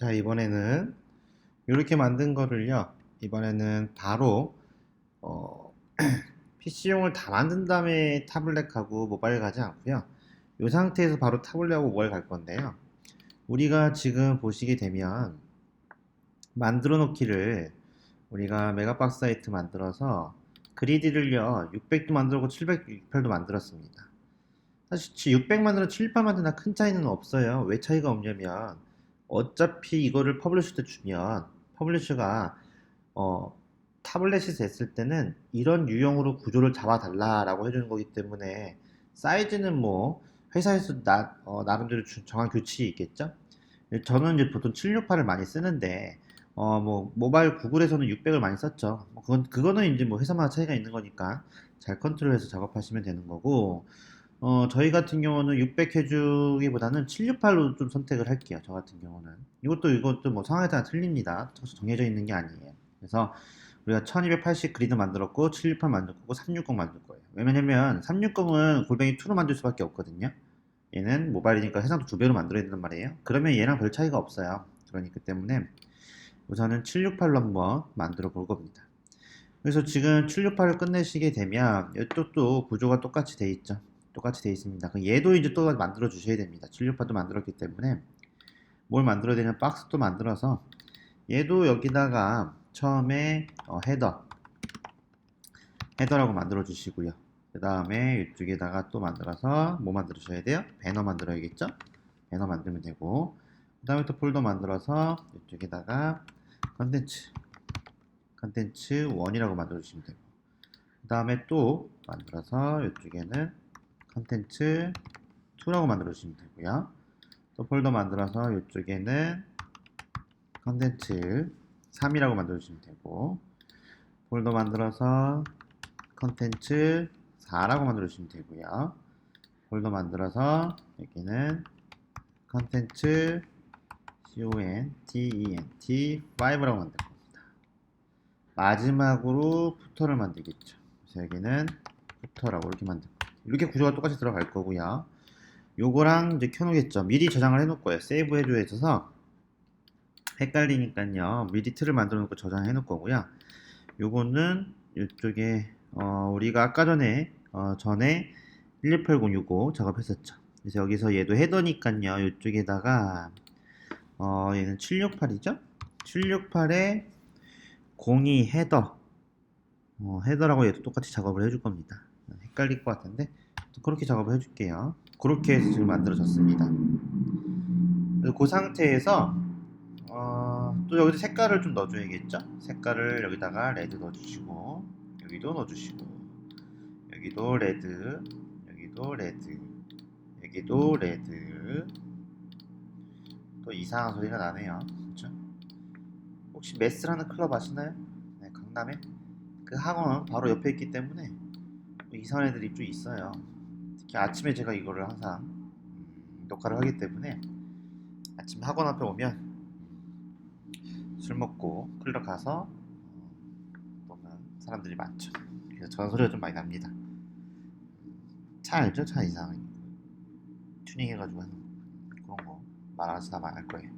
자, 이번에는 이렇게 만든 거를요. 이번에는 바로 어, PC용을 다 만든 다음에 타블렛하고 모바일 가지 않고요. 이 상태에서 바로 타블렛하고 모바일 갈 건데요. 우리가 지금 보시게 되면 만들어 놓기를 우리가 메가박스 사이트 만들어서 그리드를요 600도 만들고 768도 만들었습니다. 사실 600 만들어 768 만드나 큰 차이는 없어요. 왜 차이가 없냐면 어차피 이거를 퍼블리셔 때 주면 퍼블리셔가 어, 타블렛에서 했을 때는 이런 유형으로 구조를 잡아달라라고 해주는 거기 때문에 사이즈는 뭐 회사에서 나, 어, 나름대로 주- 정한 규칙이 있겠죠. 저는 이제 보통 768을 많이 쓰는데 어, 뭐 모바일 구글에서는 600을 많이 썼죠. 뭐 그건 그거는 이제 뭐 회사마다 차이가 있는 거니까 잘 컨트롤해서 작업하시면 되는 거고 어, 저희 같은 경우는 600 해주기보다는 768로 좀 선택을 할게요. 저 같은 경우는. 이것도 이것도 뭐 상황에 따라 틀립니다. 정해져 있는 게 아니에요. 그래서 우리가 1280 그리드 만들었고 768 만들 거고 360 만들 거예요. 왜냐면 360은 골뱅이 2로 만들 수밖에 없거든요. 얘는 모바일이니까 해상도 두 배로 만들어야 된단 말이에요. 그러면 얘랑 별 차이가 없어요. 그러니까 때문에 우선은 768로 한번 만들어 볼 겁니다. 그래서 지금 768을 끝내시게 되면 이쪽도 구조가 똑같이 돼 있죠. 똑같이 돼 있습니다. 그럼 얘도 이제 또 만들어 주셔야 됩니다. 768도 만들었기 때문에 뭘 만들어야 되냐면 박스도 만들어서 얘도 여기다가 처음에 어, 헤더 헤더라고 만들어 주시고요. 그 다음에 이쪽에다가 또 만들어서 뭐 만들어 줘야 돼요? 배너 만들어야겠죠? 배너 만들면 되고 그 다음에 또 폴더 만들어서 이쪽에다가 컨텐츠 컨텐츠 1이라고 만들어 주시면 되고 그 다음에 또 만들어서 이쪽에는 컨텐츠 2라고 만들어 주시면 되고요. 또 폴더 만들어서 이쪽에는 컨텐츠 3이라고 만들어 주시면 되고 폴더 만들어서 컨텐츠 4라고 만들어 주시면 되고요. 폴더 만들어서 여기는 컨텐츠 content 5라고 만들 겁니다. 마지막으로 푸터를 만들겠죠. 그래서 여기는 푸터라고 이렇게 만들 겁니다 이렇게 구조가 똑같이 들어갈 거고요. 요거랑 이제 켜놓겠죠. 미리 저장을 해 놓을 거예요. 세이브 해줘야 해서. 헷갈리니까요. 미리 틀을 만들어 놓고 저장해 놓을 거고요. 요거는 이쪽에 어, 우리가 아까 전에 어, 전에 168065 작업했었죠. 그래서 여기서 얘도 헤더니까요. 이쪽에다가 어, 얘는 768이죠? 768에 02 헤더. 어, 헤더라고 얘도 똑같이 작업을 해줄 겁니다 헷갈릴 것 같은데 또 그렇게 작업을 해줄게요. 그렇게 해서 지금 만들어졌습니다. 그 상태에서 어, 또 여기서 색깔을 좀 넣어줘야겠죠? 색깔을 여기다가 레드 넣어주시고 여기도 넣어주시고 여기도 레드 여기도 레드 여기도 레드. 또 이상한 소리가 나네요. 그렇죠? 혹시 메스라는 클럽 아시나요? 네, 강남에? 그 학원은 바로 옆에 있기 때문에 뭐 이상한 애들이 좀 있어요 특히 아침에 제가 이거를 항상 음, 녹화를 하기 때문에 아침 학원 앞에 오면 술 먹고 클럽 가서 보면 사람들이 많죠. 그래서 저런 소리가 좀 많이 납니다. 차 알죠? 차 이상 튜닝 해가지고 하는 그런 거 말하면서 다 말할 거예요.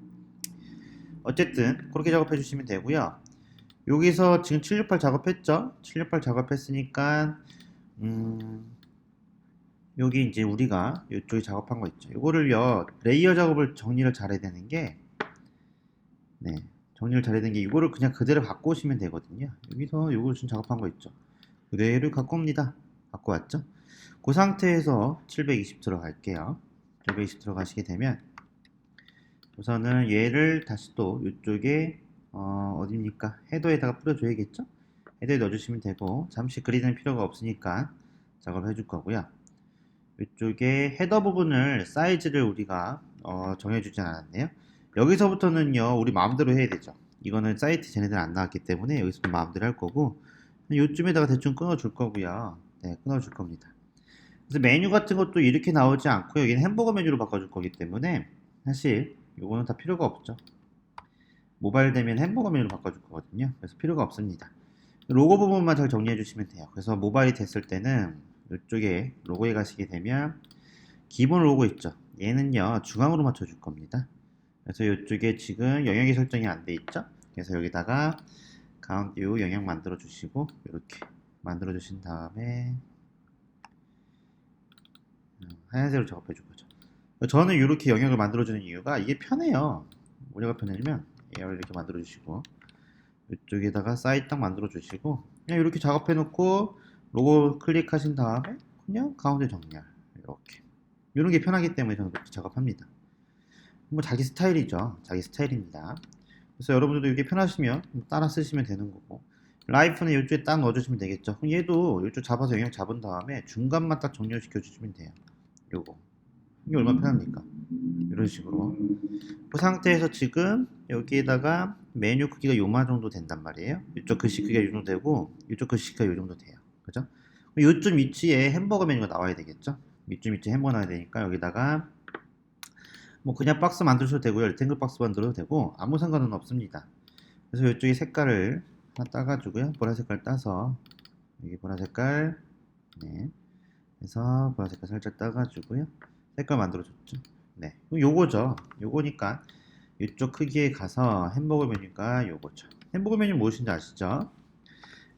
어쨌든 그렇게 작업해 주시면 되고요. 여기서 지금 768 작업했죠? 768 작업했으니까 음 여기 이제 우리가 이쪽에 작업한 거 있죠. 이거를요 레이어 작업을 정리를 잘해야 되는 게 네. 정리를 잘해야 되는 게 이거를 그냥 그대로 갖고 오시면 되거든요. 여기서 이걸 지금 작업한 거 있죠. 그대로 갖고 옵니다. 갖고 왔죠. 그 상태에서 720 들어갈게요. 720 들어가시게 되면 우선은 얘를 다시 또 이쪽에 어, 어딥니까? 헤더에다가 뿌려줘야겠죠? 헤더에 넣어주시면 되고 잠시 그리는 필요가 없으니까 작업을 해줄 거고요. 이쪽에 헤더 부분을 사이즈를 우리가 어, 정해주지 않았네요. 여기서부터는요 우리 마음대로 해야 되죠. 이거는 사이트 쟤네들 안 나왔기 때문에 여기서도 마음대로 할 거고 요쯤에다가 대충 끊어 줄 거고요. 네 끊어 줄 겁니다. 그래서 메뉴 같은 것도 이렇게 나오지 않고 여기는 햄버거 메뉴로 바꿔줄 거기 때문에 사실 요거는 다 필요가 없죠. 모바일 되면 햄버거 메뉴로 바꿔줄 거거든요. 그래서 필요가 없습니다 로고 부분만 잘 정리해 주시면 돼요 그래서 모바일이 됐을 때는 이쪽에 로고에 가시게 되면 기본 로고 있죠 얘는요 중앙으로 맞춰 줄 겁니다 그래서 이쪽에 지금 영역이 설정이 안 돼 있죠? 그래서 여기다가 가운데 요 영역 만들어 주시고 이렇게 만들어 주신 다음에 음, 하얀색으로 작업해 줄 거죠. 저는 이렇게 영역을 만들어 주는 이유가 이게 편해요. 뭐가 편하냐면 얘를 이렇게 만들어 주시고 이쪽에다가 사이트 딱 만들어 주시고 그냥 이렇게 작업해 놓고 로고 클릭하신 다음에 그냥 가운데 정렬 이렇게 이런 게 편하기 때문에 저는 그렇게 작업합니다. 뭐 자기 스타일이죠. 자기 스타일입니다. 그래서 여러분들도 이게 편하시면 뭐 따라 쓰시면 되는 거고 라이프는 이쪽에 딱 넣어주시면 되겠죠. 그럼 얘도 이쪽 잡아서 영역 잡은 다음에 중간만 딱 정렬시켜 주시면 돼요. 요거 이게 얼마나 편합니까? 이런 식으로 그 상태에서 지금 여기에다가 메뉴 크기가 요마 정도 된단 말이에요. 이쪽 글씨 크기가 요 정도 되고 이쪽 글씨 크기가 요 정도 돼요. 그죠? 요쯤 위치에 햄버거 메뉴가 나와야 되겠죠? 이쯤 위치에 햄버거 나와야 되니까 여기다가 뭐 그냥 박스 만드셔도 되고요. 레탱글 박스 만들어도 되고 아무 상관은 없습니다. 그래서 이쪽에 색깔을 하나 따가지고요. 보라 색깔 따서 여기 보라 색깔 네. 그래서 보라 색깔 살짝 따가지고요. 색깔 만들어줬죠. 네. 요거죠. 요거니까 이쪽 크기에 가서 햄버거 메뉴가 요거죠. 햄버거 메뉴 무엇인지 아시죠?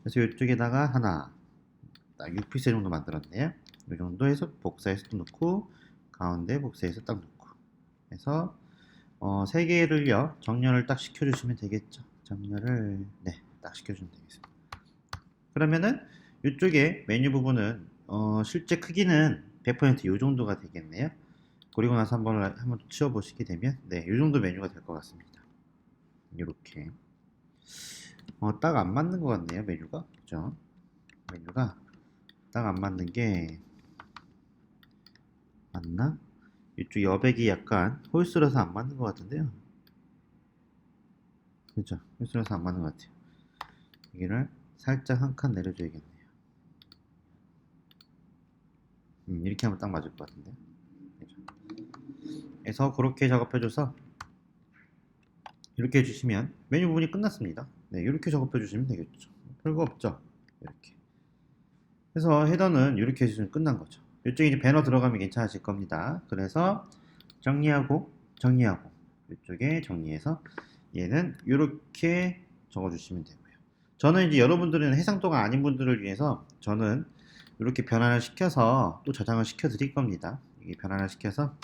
그래서 이쪽에다가 하나 딱 6피스 정도 만들었네요. 이 정도 해서 복사해서 또 넣고 가운데 복사해서 딱 넣고 해서 어, 세 개를요 정렬을 딱 시켜주시면 되겠죠. 정렬을 네딱 시켜주면 되겠습니다. 그러면은 이쪽에 메뉴 부분은 어, 실제 크기는 100%이 정도가 되겠네요. 그리고 나서 한번 한번 치워 보시게 되면 네, 이 정도 메뉴가 될 것 같습니다. 이렇게 어, 딱 안 맞는 것 같네요 메뉴가 그죠? 메뉴가 딱 안 맞는 게 맞나? 이쪽 여백이 약간 홀수라서 안 맞는 것 같은데요. 그죠? 홀수라서 안 맞는 것 같아요. 여기를 살짝 한 칸 내려줘야겠네요. 음, 이렇게 하면 딱 맞을 것 같은데. 그죠? 그래서 그렇게 작업해줘서 이렇게 해주시면 메뉴 부분이 끝났습니다. 네, 이렇게 작업해주시면 되겠죠. 별거 없죠. 이렇게. 그래서 헤더는 이렇게 해주시면 끝난 거죠. 이쪽에 이제 배너 들어가면 괜찮으실 겁니다. 그래서 정리하고 정리하고 이쪽에 정리해서 얘는 이렇게 적어주시면 되고요. 저는 이제 여러분들은 해상도가 아닌 분들을 위해서 저는 이렇게 변환을 시켜서 또 저장을 시켜 드릴 겁니다. 이게 변환을 시켜서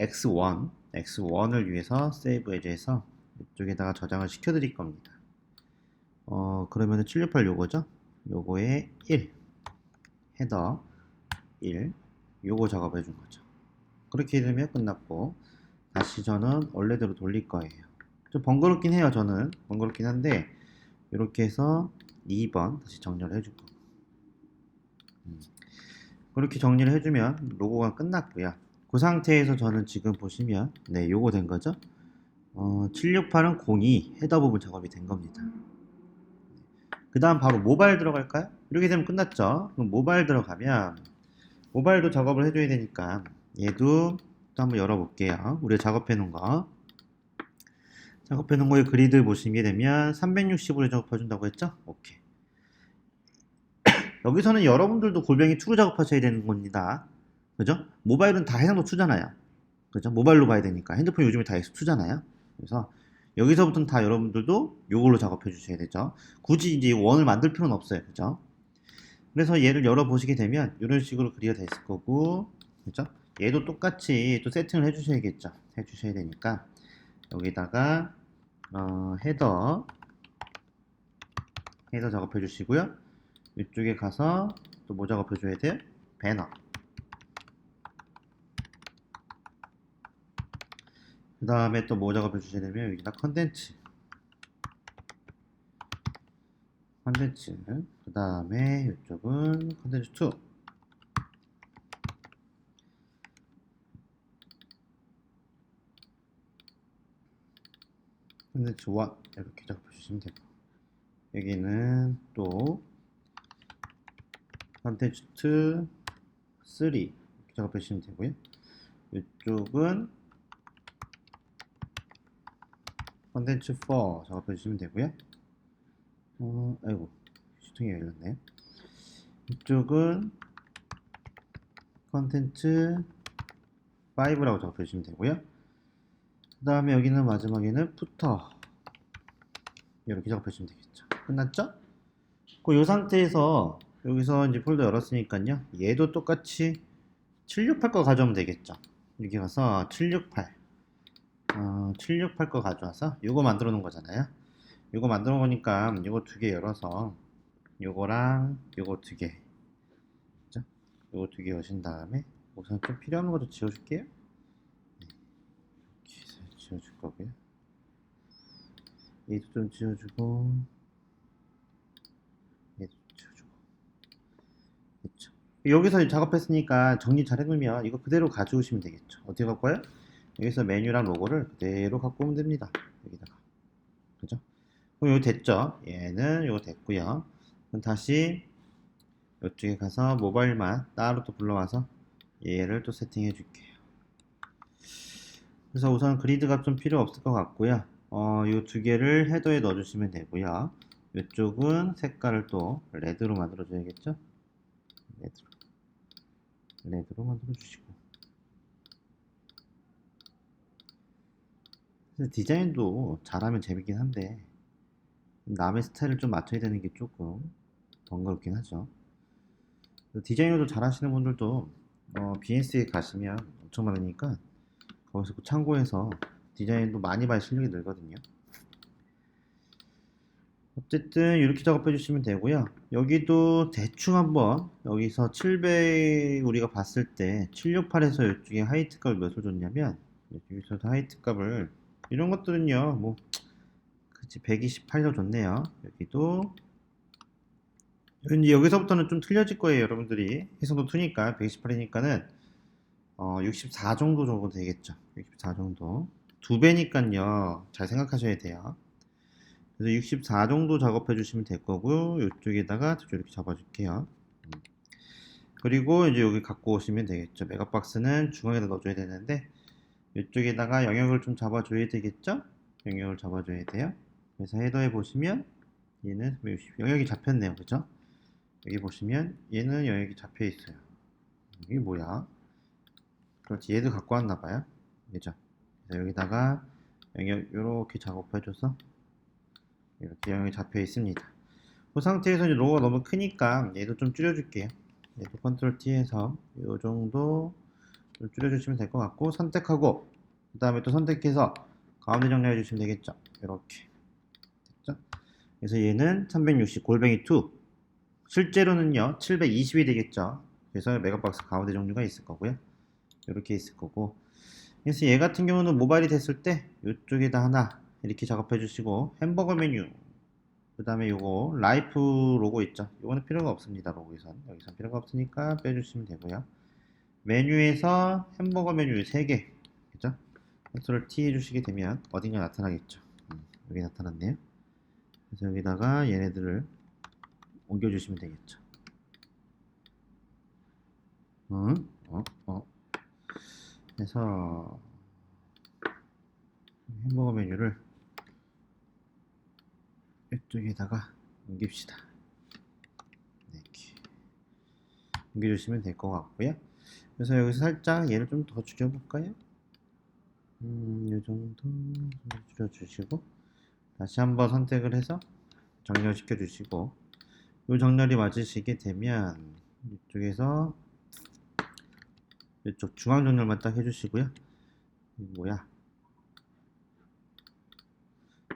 x1 x1을 위해서 세이브 에즈해서 이쪽에다가 저장을 시켜 드릴 겁니다. 어 그러면은 768 요거죠? 요거에 1 헤더 1 요거 작업해 준 거죠. 그렇게 되면 끝났고 다시 저는 원래대로 돌릴 거예요. 좀 번거롭긴 해요. 저는 번거롭긴 한데 이렇게 해서 2번 다시 정렬을 해줄 거고 음. 그렇게 정리를 해주면 로고가 끝났고요. 그 상태에서 저는 지금 보시면 네 요거 된 거죠. 어, 768은 02 헤더 부분 작업이 된 겁니다. 그 다음 바로 모바일 들어갈까요? 이렇게 되면 끝났죠. 그럼 모바일 들어가면 모바일도 작업을 해줘야 되니까 얘도 또 한번 열어볼게요. 우리가 작업해 놓은 거. 작업해 놓은 거에 그리드 보시게 되면 360으로 작업해 준다고 했죠? 오케이. 여기서는 여러분들도 골뱅이 2로 작업하셔야 되는 겁니다. 그죠? 모바일은 다 해상도 2잖아요. 그죠? 모바일로 봐야 되니까. 핸드폰 요즘에 다 X2잖아요. 그래서 여기서부터는 다 여러분들도 이걸로 작업해 주셔야 되죠. 굳이 이제 원을 만들 필요는 없어요. 그죠? 그래서 얘를 열어보시게 되면 이런 식으로 그리가 됐을 거고 그죠? 얘도 똑같이 또 세팅을 해 주셔야겠죠. 해 주셔야 되니까 여기다가 어, 헤더 헤더 작업해 주시고요. 이쪽에 가서 또 뭐 작업해 줘야 돼요? 배너 그 다음에 또 뭐 작업해 되면 여기다 컨텐츠. 컨텐츠. 그 다음에 이쪽은 컨텐츠 2 컨텐츠 1 이렇게 작업해 주시면 되고 여기는 또 컨텐츠 2 3 이렇게 작업해 주시면 되고요. 이쪽은 컨텐츠 4 작업해 주시면 되고요 어, 아이고 시통이 열렸네 이쪽은 컨텐츠 5라고 작업해 주시면 되고요 그 다음에 여기는 마지막에는 부터 이렇게 작업해주면 되겠죠. 끝났죠? 그이 상태에서 여기서 이제 폴더 열었으니까요. 얘도 똑같이 768거 가져오면 되겠죠. 여기 가서 768 어, 768 거 가져와서 이거 만들어 놓은 거잖아요. 이거 만들어 보니까 이거 두 개 열어서 요거랑 요거 두 개. 그죠? 요거 두 개 여신 다음에 우선 좀 필요한 것도 지워줄게요. 네. 이렇게 해서 지워줄 거고요. 얘도 좀 지워주고 얘도 좀 지워주고. 여기서 작업했으니까 정리 잘 해놓으면 이거 그대로 가져오시면 되겠죠. 어떻게 갖고 와요? 여기서 메뉴랑 로고를 그대로 갖고 오면 됩니다. 여기다가 그죠? 그럼 이거 됐죠? 얘는 이거 됐고요. 그럼 다시 이쪽에 가서 모바일만 따로 또 불러와서 얘를 또 세팅해 줄게요. 그래서 우선 그리드가 좀 필요 없을 것 같고요. 어, 이두 개를 헤더에 넣어주시면 되고요. 이쪽은 색깔을 또 레드로 만들어 줘야겠죠? 레드로. 레드로 만들어 주시고. 디자인도 잘하면 재밌긴 한데, 남의 스타일을 좀 맞춰야 되는 게 조금 번거롭긴 하죠. 디자이너도 잘하시는 분들도 어, BNC에 가시면 엄청 많으니까 거기서 그 참고해서 디자인도 많이 봐야 실력이 늘거든요. 어쨌든 이렇게 작업해 주시면 되고요. 여기도 대충 한번 여기서 700 우리가 봤을 때 768에서 이쪽에 하이트 값을 몇을 줬냐면 여기서도 하이트 값을 이런 것들은요 뭐 그치 128로 줬네요. 여기도 이제 여기서부터는 좀 틀려질 거예요, 여러분들이. 해성도 2니까 128이니까는 어, 64 정도 정도 되겠죠. 64 정도. 두 배니까요. 잘 생각하셔야 돼요. 그래서 64 정도 작업해 주시면 될 거고요. 이쪽에다가 이렇게 잡아 줄게요. 음. 그리고 이제 여기 갖고 오시면 되겠죠. 메가박스는 중앙에다 넣어줘야 되는데 이쪽에다가 영역을 좀 잡아줘야 되겠죠? 영역을 잡아줘야 돼요. 그래서 헤더에 보시면 얘는 360 영역이 잡혔네요. 그죠? 여기 보시면 얘는 영역이 잡혀 있어요. 이게 뭐야? 그렇지 얘도 갖고 왔나 봐요. 그죠? 그래서 여기다가 영역 이렇게 작업해줘서 이렇게 영역이 잡혀 있습니다. 그 상태에서 이제 로고가 너무 크니까 얘도 좀 줄여줄게요. 얘도 컨트롤 T해서 이 정도 좀 줄여주시면 될 것 같고 선택하고 그 다음에 또 선택해서 가운데 정리해 주시면 되겠죠. 이렇게. 됐죠? 그래서 얘는 360 골뱅이 2 실제로는요 720이 되겠죠? 그래서 메가박스 가운데 종류가 있을 거고요. 이렇게 있을 거고. 그래서 얘 같은 경우는 모바일이 됐을 때 이쪽에다 하나 이렇게 작업해 주시고 햄버거 메뉴 그 다음에 요거 라이프 로고 있죠? 이거는 필요가 없습니다 로고에선. 여기선 필요가 없으니까 빼주시면 되고요 메뉴에서 햄버거 메뉴 3개 그죠 컨트롤 T 해주시게 되면 어딘가 나타나겠죠 음, 여기 나타났네요 그래서 여기다가 얘네들을 옮겨주시면 되겠죠. 어? 어? 어? 그래서 햄버거 메뉴를 이쪽에다가 옮깁시다. 네, 이렇게 옮겨주시면 될 것 같고요. 그래서 여기서 살짝 얘를 좀 더 줄여볼까요? 음, 이 정도 줄여주시고 다시 한번 선택을 해서 정렬 시켜 주시고 이 정렬이 맞으시게 되면 이쪽에서 이쪽 중앙 정렬만 딱 해주시고요. 뭐야?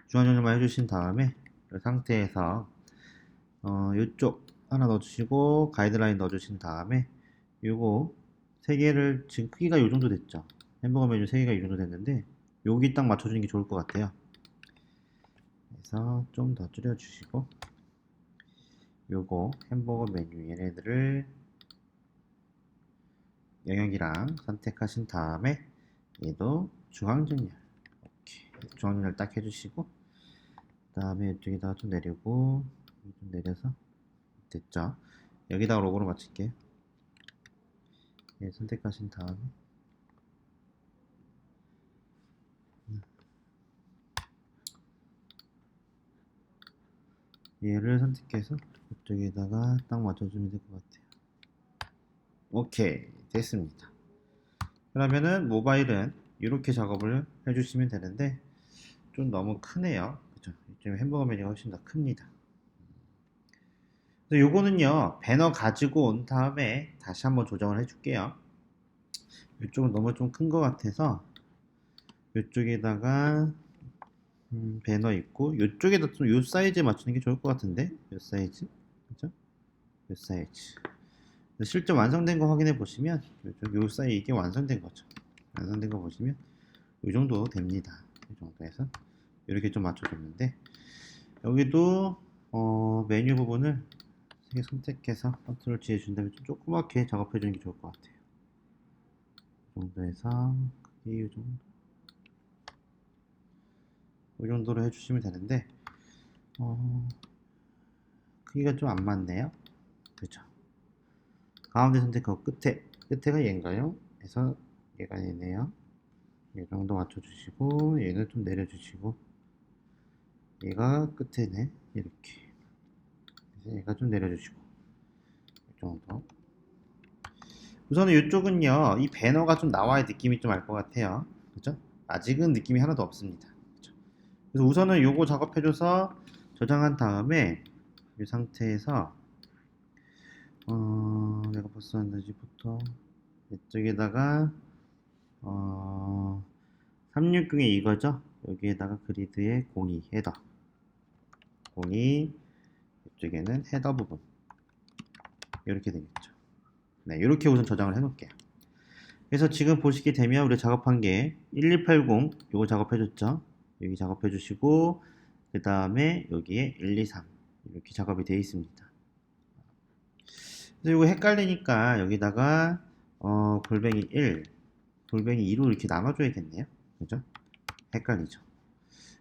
중앙 정렬만 해주신 다음에 이 상태에서 어, 이쪽 하나 넣어주시고 가이드라인 넣어주신 다음에 요거 세 개를 지금 크기가 요 정도 됐죠. 햄버거 메뉴 세 개가 이 정도 됐는데 여기 딱 맞춰주는 게 좋을 것 같아요. 그래서 좀 더 줄여주시고 요거 햄버거 메뉴 얘네들을 영역이랑 선택하신 다음에 얘도 중앙정렬 이렇게 중앙정렬 딱 해주시고 그 다음에 이쪽에다가 좀 내리고 좀 내려서 됐죠 여기다가 로고를 맞출게요 얘 선택하신 다음에 얘를 선택해서 이쪽에다가 딱 맞춰주면 될 것 같아요. 오케이 됐습니다. 그러면은 모바일은 이렇게 작업을 해주시면 되는데 좀 너무 크네요. 그죠? 지금 햄버거 메뉴가 훨씬 더 큽니다. 요거는요 배너 가지고 온 다음에 다시 한번 조정을 해 줄게요. 이쪽은 너무 좀 큰 것 같아서 이쪽에다가 음, 배너 있고 이쪽에다 좀 요 사이즈에 맞추는 게 좋을 것 같은데? 요 사이즈? 그죠? 요 사이즈. 실제 완성된 거 확인해 보시면 요쪽 요 사이 이게 완성된 거죠. 완성된 거 보시면 이 정도 됩니다. 이 정도에서 이렇게 좀 맞춰줬는데 여기도 어, 메뉴 부분을 세개 선택해서 컨트롤 G 해준 다음에 좀 조그맣게 작업해 주는 게 좋을 것 같아요. 이 정도에서 크기 이 정도. 이 정도로 해주시면 되는데 어, 크기가 좀 안 맞네요. 그죠. 가운데 선택하고 끝에 끝에가 얘인가요? 그래서 얘가 얘네요. 이 정도 맞춰주시고 얘는 좀 내려주시고 얘가 끝에네. 이렇게 얘가 좀 내려주시고. 이 정도. 우선은 이쪽은요 이 배너가 좀 나와야 느낌이 좀 알 것 같아요. 그죠? 아직은 느낌이 하나도 없습니다. 그죠? 그래서 우선은 요거 작업해줘서 저장한 다음에 이 상태에서 어 내가 벌써 한다지부터 이쪽에다가 어 360이 이거죠? 여기에다가 그리드에 02 헤더 02 이쪽에는 헤더 부분. 이렇게 되겠죠. 네 이렇게 우선 저장을 해 놓을게요. 그래서 지금 보시게 되면 우리 작업한 게 1280 요거 작업해 줬죠? 여기 작업해 주시고 그 다음에 여기에 123 이렇게 작업이 되어 있습니다. 그래서 이거 헷갈리니까 여기다가 어, 골뱅이 1 골뱅이 2로 이렇게 나눠줘야겠네요. 그죠? 헷갈리죠?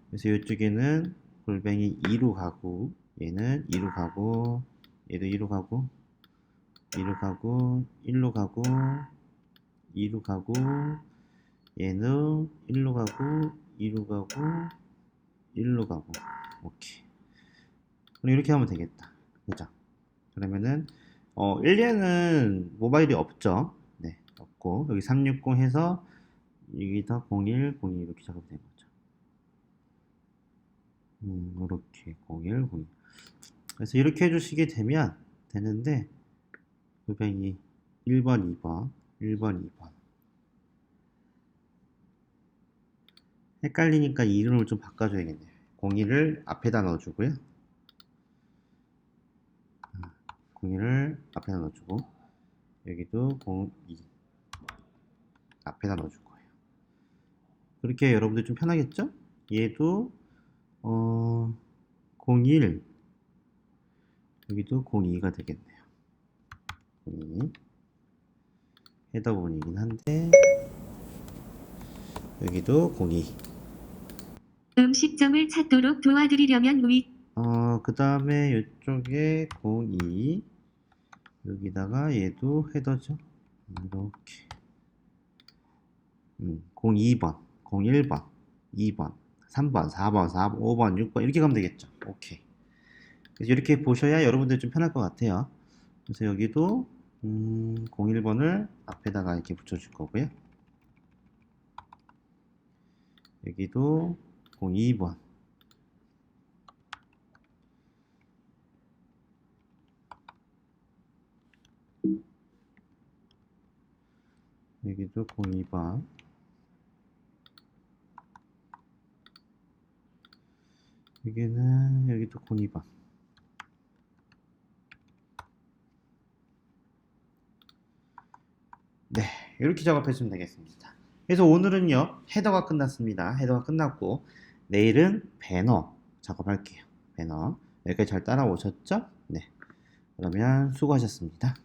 그래서 이쪽에는 골뱅이 2로 가고 얘는 2로 가고 얘도 2로 가고 2로 가고 1로 가고 2로 가고 얘는 1로 가고 2로 가고 1로 가고. 오케이. 그럼 이렇게 하면 되겠다. 그죠? 그러면은 어 1례는 모바일이 없죠? 네 없고 여기 360 해서 여기다 01 02 이렇게 작업이 된 거죠. 음 이렇게 01 02 그래서 이렇게 해주시게 되면 되는데 골뱅이 1번 2번 1번 2번. 헷갈리니까 이름을 좀 바꿔줘야겠네요. 01을 앞에다 넣어주고요. 01을 앞에다 넣어주고 여기도 02 앞에다 넣어줄 거예요. 그렇게 여러분들 좀 편하겠죠? 얘도 어, 01 여기도 02가 되겠네요. 02 헤더 부분이긴 한데 여기도 02 음식점을 찾도록 도와드리려면 위 어, 그 다음에 이쪽에 02 여기다가 얘도 헤더죠? 이렇게. 음, 02번 01번 2번 3번 4번 4번 5번 6번 이렇게 가면 되겠죠? 오케이 이렇게 보셔야 여러분들 좀 편할 것 같아요. 그래서 여기도 음, 01번을 앞에다가 이렇게 붙여줄 거고요. 여기도 02번. 여기도 02번. 여기는 여기도 02번 네 이렇게 작업했으면 되겠습니다. 그래서 오늘은요 헤더가 끝났습니다. 헤더가 끝났고 내일은 배너 작업할게요. 배너. 여기까지 잘 따라오셨죠? 네. 그러면 수고하셨습니다